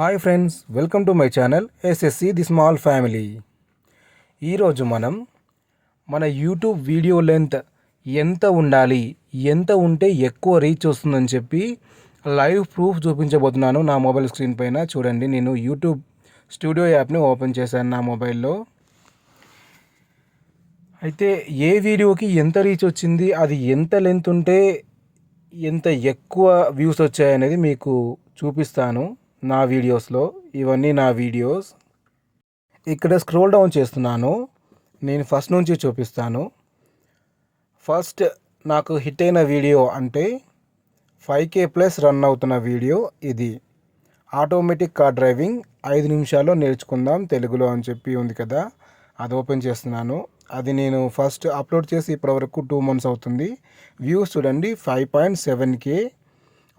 Hi friends welcome to my channel SSC the small family. ఈరోజు మనం మన YouTube video length ఎంత ఉండాలి ఎంత ఉంటే ఎక్కువ రీచ్ వస్తుందని చెప్పి లైవ్ ప్రూఫ్ చూపించబోతున్నాను నా మొబైల్ స్క్రీన్ పైన. చూడండి నేను యూట్యూబ్ స్టూడియో యాప్ని ఓపెన్ చేశాను నా మొబైల్లో. అయితే ఏ వీడియోకి ఎంత రీచ్ వచ్చింది అది ఎంత లెంత్ ఉంటే ఎంత ఎక్కువ వ్యూస్ వచ్చాయనేది మీకు చూపిస్తాను. నా వీడియోస్లో ఇవన్నీ నా వీడియోస్. ఇక్కడ స్క్రోల్ డౌన్ చేస్తున్నాను. నేను ఫస్ట్ నుంచి చూపిస్తాను. ఫస్ట్ నాకు హిట్ అయిన వీడియో అంటే ఫైవ్ కే ప్లస్ రన్ అవుతున్న వీడియో ఇది. ఆటోమేటిక్ కార్ డ్రైవింగ్ ఐదు నిమిషాల్లో నేర్చుకుందాం తెలుగులో అని చెప్పి ఉంది కదా అది ఓపెన్ చేస్తున్నాను. అది నేను ఫస్ట్ అప్లోడ్ చేసి ఇప్పటివరకు టూ మంత్స్ అవుతుంది. వ్యూస్ చూడండి five point seven K.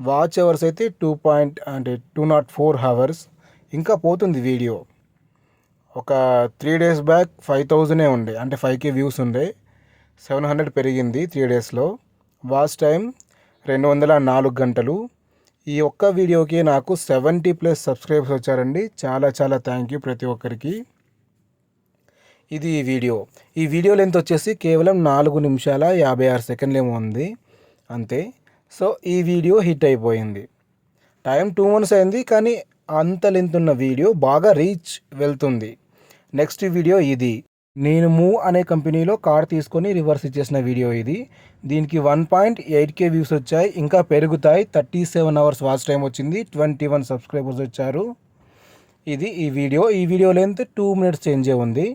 Watch hours అయితే టూ పాయింట్ అంటే టూ నాట్ ఫోర్ అవర్స్. ఇంకా పోతుంది వీడియో. ఒక త్రీ డేస్ బ్యాక్ ఫైవ్ థౌజండే ఉండే. అంటే ఫైవ్ కే వ్యూస్ ఉండే. సెవెన్ హండ్రెడ్ పెరిగింది త్రీ డేస్లో. వాచ్ టైం రెండు వందల నాలుగు గంటలు. ఈ ఒక్క వీడియోకి నాకు సెవెంటీ ప్లస్ సబ్స్క్రైబర్స్ వచ్చారండి. చాలా చాలా థ్యాంక్ యూ ప్రతి ఒక్కరికి. ఇది ఈ వీడియో. ఈ వీడియో లెంత్ వచ్చేసి కేవలం నాలుగు నిమిషాల యాభై ఆరు సెకండ్లు ఏమో ఉంది. అంతే. సో ఈ వీడియో హిట్ అయిపోయింది. టైం టూ మంత్స్ అయింది కానీ అంత లెంత్ ఉన్న వీడియో బాగా రీచ్ వెళ్తుంది. నెక్స్ట్ వీడియో ఇది. నేను మూవ్ అనే కంపెనీలో కార్ తీసుకొని రివర్స్ ఇచ్చేసిన వీడియో ఇది. దీనికి one point eight K views వచ్చాయి ఇంకా పెరుగుతాయి. Thirty seven hours watch time వచ్చింది ట్వంటీ వన్ సబ్స్క్రైబర్స్ వచ్చారు. ఇది ఈ వీడియో. ఈ వీడియో లెంత్ టూ మినిట్స్ చేంజే ఉంది.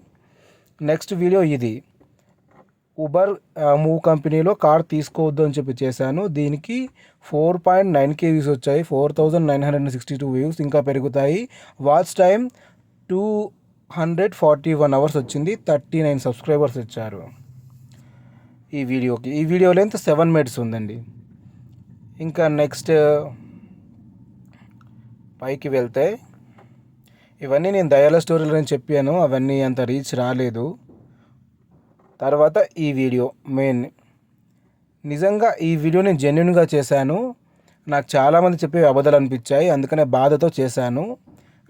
నెక్స్ట్ వీడియో ఇది. ఉబర్ మూవ్ కంపెనీలో కార్ తీసుకోవద్దు అని చెప్పి చేశాను. దీనికి four point nine K views వచ్చాయి. Four thousand nine hundred sixty two views ఇంకా పెరుగుతాయి. Watch time two hundred forty one hours వచ్చింది. థర్టీ నైన్ సబ్స్క్రైబర్స్ వచ్చారు ఈ వీడియోకి ఈ వీడియో లెంత్ సెవెన్ మినిట్స్ ఉందండి. ఇంకా నెక్స్ట్ పైకి వెళ్తే ఇవన్నీ నేను దయాల స్టోరీలు అని చెప్పాను. అవన్నీ అంత రీచ్ రాలేదు. తర్వాత ఈ వీడియో మెయిన్. నిజంగా ఈ వీడియో నేను జెన్యున్గా చేశాను. నాకు చాలామంది చెప్పే అబద్ధాలు అనిపించాయి. అందుకనే బాధతో చేశాను.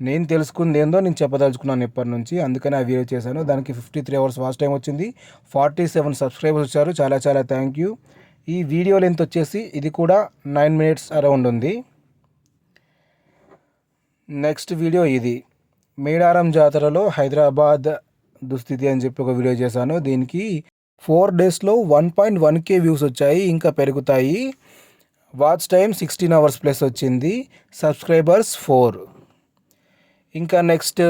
నేను తెలుసుకుంది ఏందో నేను చెప్పదలుచుకున్నాను ఇప్పటి నుంచి. అందుకనే ఆ వీడియో చేశాను. దానికి fifty three hours watch time వచ్చింది. ఫార్టీ సెవెన్ సబ్స్క్రైబర్స్ వచ్చారు. చాలా చాలా థ్యాంక్ యూ ఈ వీడియో లెంత్ వచ్చేసి ఇది కూడా నైన్ మినిట్స్ అరౌండ్ ఉంది. నెక్స్ట్ వీడియో ఇది. మేడారం జాతరలో హైదరాబాద్ దుస్థితి అని చెప్పి ఒక వీడియో చేశాను. దీనికి ఫోర్ డేస్లో one point one K views వచ్చాయి ఇంకా పెరుగుతాయి. Watch time sixteen hours plus వచ్చింది. సబ్స్క్రైబర్స్ ఫోర్ ఇంకా నెక్స్ట్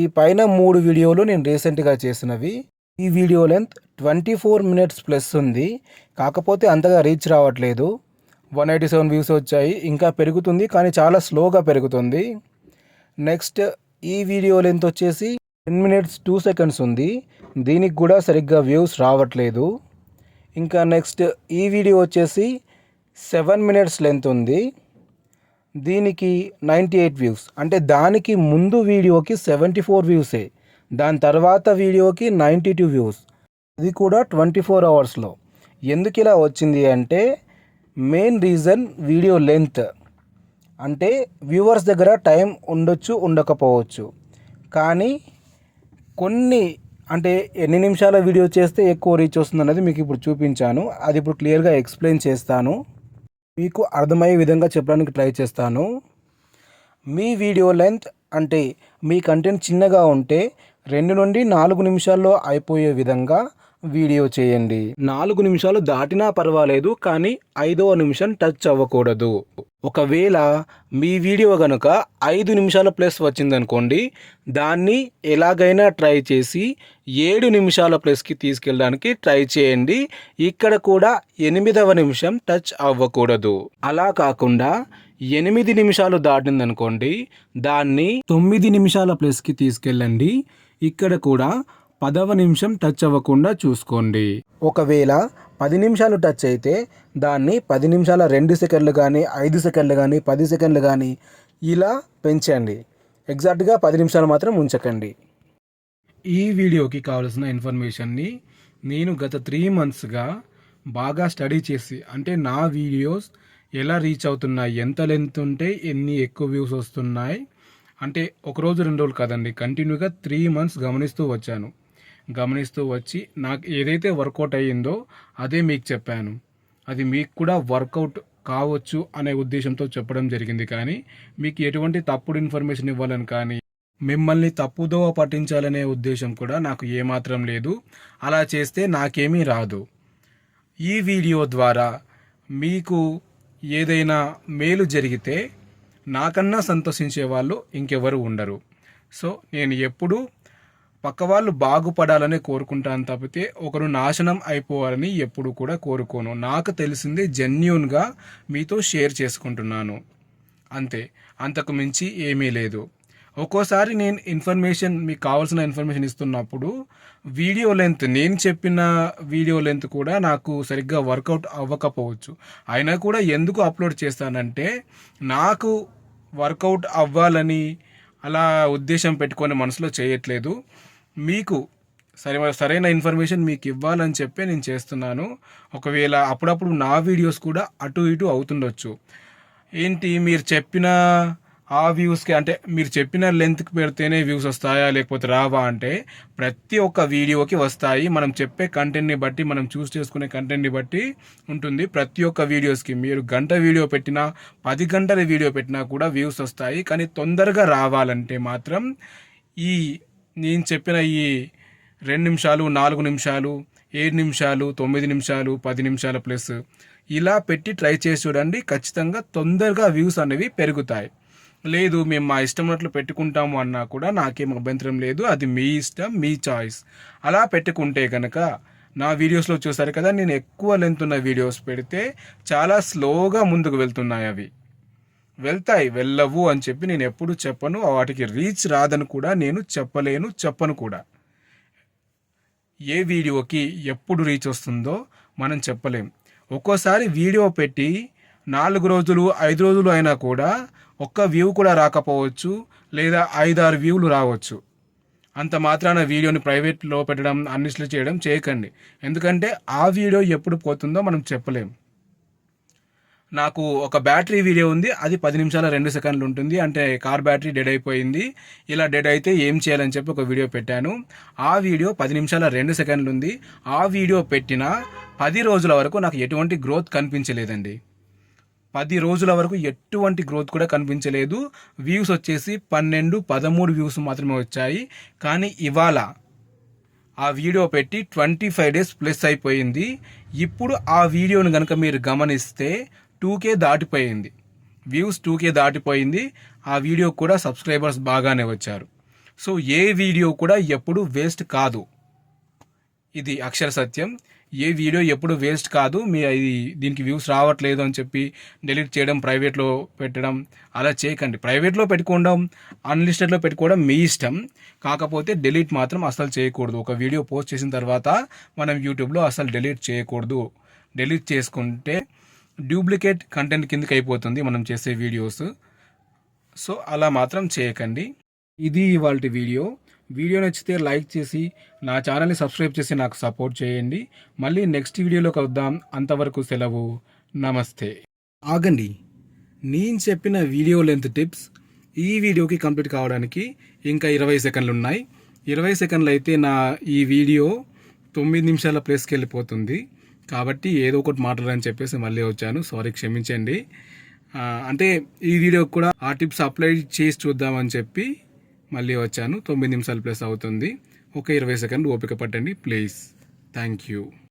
ఈ పైన మూడు వీడియోలు నేను రీసెంట్గా చేసినవి. ఈ video length twenty four minutes plus ఉంది. కాకపోతే అంతగా రీచ్ రావట్లేదు. వన్ ఎయిటీ సెవెన్ వ్యూస్ వచ్చాయి. ఇంకా పెరుగుతుంది కానీ చాలా స్లోగా పెరుగుతుంది. నెక్స్ట్ ఈ వీడియో లెంత్ వచ్చేసి టెన్ మినిట్స్ టూ సెకండ్స్ ఉంది. దీనికి కూడా సరిగ్గా వ్యూస్ రావట్లేదు. ఇంకా నెక్స్ట్ ఈ వీడియో వచ్చేసి సెవెన్ మినిట్స్ లెంత్ ఉంది. దీనికి నైంటీ ఎయిట్ వ్యూస్. అంటే దానికి ముందు వీడియోకి సెవెంటీ ఫోర్ వ్యూసే. దాని తర్వాత వీడియోకి నైంటీ టూ వ్యూస్. ఇది కూడా ట్వంటీ ఫోర్ అవర్స్లో. ఎందుకు ఇలా వచ్చింది అంటే మెయిన్ రీజన్ వీడియో లెంత్. అంటే వ్యూవర్స్ దగ్గర టైం ఉండొచ్చు ఉండకపోవచ్చు. కానీ కొన్ని అంటే ఎన్ని నిమిషాల వీడియో చేస్తే ఎక్కువ రీచ్ వస్తుంది అనేది మీకు ఇప్పుడు చూపించాను. అది ఇప్పుడు క్లియర్గా ఎక్స్ప్లెయిన్ చేస్తాను. మీకు అర్థమయ్యే విధంగా చెప్పడానికి ట్రై చేస్తాను. మీ వీడియో లెంత్ అంటే మీ కంటెంట్ చిన్నగా ఉంటే రెండు నుండి నాలుగు నిమిషాల్లో అయిపోయే విధంగా వీడియో చేయండి. నాలుగు నిమిషాలు దాటినా పర్వాలేదు కానీ ఐదవ నిమిషం టచ్ అవ్వకూడదు. ఒకవేళ మీ వీడియో కనుక ఐదు నిమిషాల ప్లస్ వచ్చిందనుకోండి దాన్ని ఎలాగైనా ట్రై చేసి ఏడు నిమిషాల ప్లస్కి తీసుకెళ్ళడానికి ట్రై చేయండి. ఇక్కడ కూడా ఎనిమిదవ నిమిషం టచ్ అవ్వకూడదు. అలా కాకుండా ఎనిమిది నిమిషాలు దాటిందనుకోండి దాన్ని తొమ్మిది నిమిషాల ప్లస్కి తీసుకెళ్ళండి. ఇక్కడ కూడా పదవ నిమిషం టచ్ అవ్వకుండా చూసుకోండి. ఒకవేళ పది నిమిషాలు టచ్ అయితే దాన్ని పది నిమిషాల రెండు సెకండ్లు కానీ ఐదు సెకండ్లు కానీ పది సెకండ్లు కానీ ఇలా పెంచండి. ఎగ్జాక్ట్గా పది నిమిషాలు మాత్రం ఉంచకండి. ఈ వీడియోకి కావాల్సిన ఇన్ఫర్మేషన్ని నేను గత త్రీ మంత్స్గా బాగా స్టడీ చేసి అంటే నా వీడియోస్ ఎలా రీచ్ అవుతున్నాయి ఎంత లెంత్ ఉంటే ఎన్ని ఎక్కువ వ్యూస్ వస్తున్నాయి అంటే ఒక రోజు రెండు రోజులు కాదండి కంటిన్యూగా త్రీ మంత్స్ గమనిస్తూ వచ్చాను. గమనిస్తూ వచ్చి నాకు ఏదైతే వర్కౌట్ అయ్యిందో అదే మీకు చెప్పాను. అది మీకు కూడా వర్కౌట్ కావచ్చు అనే ఉద్దేశంతో చెప్పడం జరిగింది కానీ మీకు ఎటువంటి తప్పుడు ఇన్ఫర్మేషన్ ఇవ్వాలని కానీ మిమ్మల్ని తప్పుదోవ పట్టించాలనే ఉద్దేశం కూడా నాకు ఏమాత్రం లేదు. అలా చేస్తే నాకేమీ రాదు. ఈ వీడియో ద్వారా మీకు ఏదైనా మేలు జరిగితే నాకన్నా సంతోషించే వాళ్ళు ఇంకెవరు ఉండరు. సో నేను ఎప్పుడూ పక్క వాళ్ళు బాగుపడాలని కోరుకుంటాను తప్పితే ఒకరు నాశనం అయిపోవాలని ఎప్పుడు కూడా కోరుకోను. నాకు తెలిసింది జెన్యున్గా మీతో షేర్ చేసుకుంటున్నాను. అంతే. అంతకు మించి ఏమీ లేదు. ఒక్కోసారి నేను ఇన్ఫర్మేషన్ మీకు కావాల్సిన ఇన్ఫర్మేషన్ ఇస్తున్నప్పుడు వీడియో లెంత్ నేను చెప్పిన వీడియో లెంత్ కూడా నాకు సరిగ్గా వర్కౌట్ అవ్వకపోవచ్చు. అయినా కూడా ఎందుకు అప్లోడ్ చేస్తానంటే నాకు వర్కౌట్ అవ్వాలని అలా ఉద్దేశం పెట్టుకొని మనసులో చేయట్లేదు. మీకు సరే సరైన ఇన్ఫర్మేషన్ మీకు ఇవ్వాలని చెప్పి నేను చేస్తున్నాను. ఒకవేళ అప్పుడప్పుడు నా వీడియోస్ కూడా అటు ఇటు అవుతుండొచ్చు. ఏంటి మీరు చెప్పిన ఆ వ్యూస్కి అంటే మీరు చెప్పిన లెంత్కి పెడితేనే వ్యూస్ వస్తాయా లేకపోతే రావా అంటే ప్రతి ఒక్క వీడియోకి వస్తాయి. మనం చెప్పే కంటెంట్ని బట్టి మనం చూస్ చేసుకునే కంటెంట్ని బట్టి ఉంటుంది. ప్రతి ఒక్క వీడియోస్కి మీరు గంట వీడియో పెట్టినా పది గంటల వీడియో పెట్టినా కూడా వ్యూస్ వస్తాయి. కానీ తొందరగా రావాలంటే మాత్రం ఈ నేను చెప్పిన ఈ రెండు నిమిషాలు నాలుగు నిమిషాలు ఏడు నిమిషాలు తొమ్మిది నిమిషాలు పది నిమిషాల ప్లస్ ఇలా పెట్టి ట్రై చేసి చూడండి. ఖచ్చితంగా తొందరగా వ్యూస్ అనేవి పెరుగుతాయి. లేదు మేము మా ఇష్టం ఉన్నట్లు పెట్టుకుంటాము అన్నా కూడా నాకేం అభ్యంతరం లేదు. అది మీ ఇష్టం మీ చాయిస్. అలా పెట్టుకుంటే కనుక నా వీడియోస్లో చూసారు కదా నేను ఎక్కువ లెంత్ ఉన్న వీడియోస్ పెడితే చాలా స్లోగా ముందుకు వెళ్తున్నాయి అవి. వెళ్తాయి వెళ్ళవు అని చెప్పి నేను ఎప్పుడు చెప్పను వాటికి రీచ్ రాదని కూడా నేను చెప్పలేను చెప్పను కూడా. ఏ వీడియోకి ఎప్పుడు రీచ్ వస్తుందో మనం చెప్పలేం. ఒక్కోసారి వీడియో పెట్టి నాలుగు రోజులు ఐదు రోజులు అయినా కూడా ఒక్క వ్యూ కూడా రాకపోవచ్చు లేదా ఐదారు వ్యూలు రావచ్చు. అంత మాత్రాన వీడియోని ప్రైవేట్లో పెట్టడం అన్నిస్లు చేయడం చేయకండి. ఎందుకంటే ఆ వీడియో ఎప్పుడు పోతుందో మనం చెప్పలేం. నాకు ఒక బ్యాటరీ వీడియో ఉంది అది పది నిమిషాల రెండు సెకండ్లు ఉంటుంది. అంటే కార్ బ్యాటరీ డెడ్ అయిపోయింది. ఇలా డెడ్ అయితే ఏం చేయాలని చెప్పి ఒక వీడియో పెట్టాను. ఆ వీడియో పది నిమిషాల రెండు సెకండ్లు ఉంది. ఆ వీడియో పెట్టిన పది రోజుల వరకు నాకు ఎటువంటి గ్రోత్ కనిపించలేదండి. పది రోజుల వరకు ఎటువంటి గ్రోత్ కూడా కనిపించలేదు. వ్యూస్ వచ్చేసి పన్నెండు పదమూడు వ్యూస్ మాత్రమే వచ్చాయి. కానీ ఇవాళ ఆ వీడియో పెట్టి ట్వంటీ ఫైవ్ డేస్ ప్లస్ అయిపోయింది. ఇప్పుడు ఆ వీడియోని కనుక మీరు గమనిస్తే టూకే దాటిపోయింది. వ్యూస్ టూకే దాటిపోయింది. ఆ వీడియో కూడా సబ్స్క్రైబర్స్ బాగానే వచ్చారు. సో ఏ వీడియో కూడా ఎప్పుడు వేస్ట్ కాదు. ఇది అక్షర సత్యం. ఏ వీడియో ఎప్పుడు వేస్ట్ కాదు. మీ ఇది దీనికి వ్యూస్ రావట్లేదు అని చెప్పి డిలీట్ చేయడం ప్రైవేట్లో పెట్టడం అలా చేయకండి. ప్రైవేట్లో పెట్టుకోవడం అన్లిస్టెడ్లో పెట్టుకోవడం మీ ఇష్టం. కాకపోతే డిలీట్ మాత్రం అసలు చేయకూడదు. ఒక వీడియో పోస్ట్ చేసిన తర్వాత మనం యూట్యూబ్లో అసలు డిలీట్ చేయకూడదు. డిలీట్ చేసుకుంటే డూప్లికేట్ కంటెంట్ కిందకి అయిపోతుంది మనం చేసే వీడియోస్. సో అలా మాత్రం చేయకండి. ఇది ఇవాళ వీడియో. వీడియో నచ్చితే లైక్ చేసి నా ఛానల్ని సబ్స్క్రైబ్ చేసి నాకు సపోర్ట్ చేయండి. మళ్ళీ నెక్స్ట్ వీడియోలోకి వద్దాం అంతవరకు సెలవు. నమస్తే. ఆగండి. నేను చెప్పిన వీడియో లెంత్ టిప్స్ ఈ వీడియోకి కంప్లీట్ కావడానికి ఇంకా ఇరవై సెకండ్లు ఉన్నాయి ఇరవై సెకండ్లు అయితే నా ఈ వీడియో తొమ్మిది నిమిషాల ప్లేస్కి వెళ్ళిపోతుంది. కాబట్టి ఏదో ఒకటి మాట్లాడని చెప్పేసి మళ్ళీ వచ్చాను. సారీ క్షమించండి. అంటే ఈ వీడియోకి కూడా ఆ టిప్స్ అప్లై చేసి చూద్దామని చెప్పి మళ్ళీ వచ్చాను. తొమ్మిది నిమిషాలు ప్లస్ అవుతుంది. ఒక ఇరవై సెకండ్ ఓపిక పట్టండి ప్లీజ్. Thank you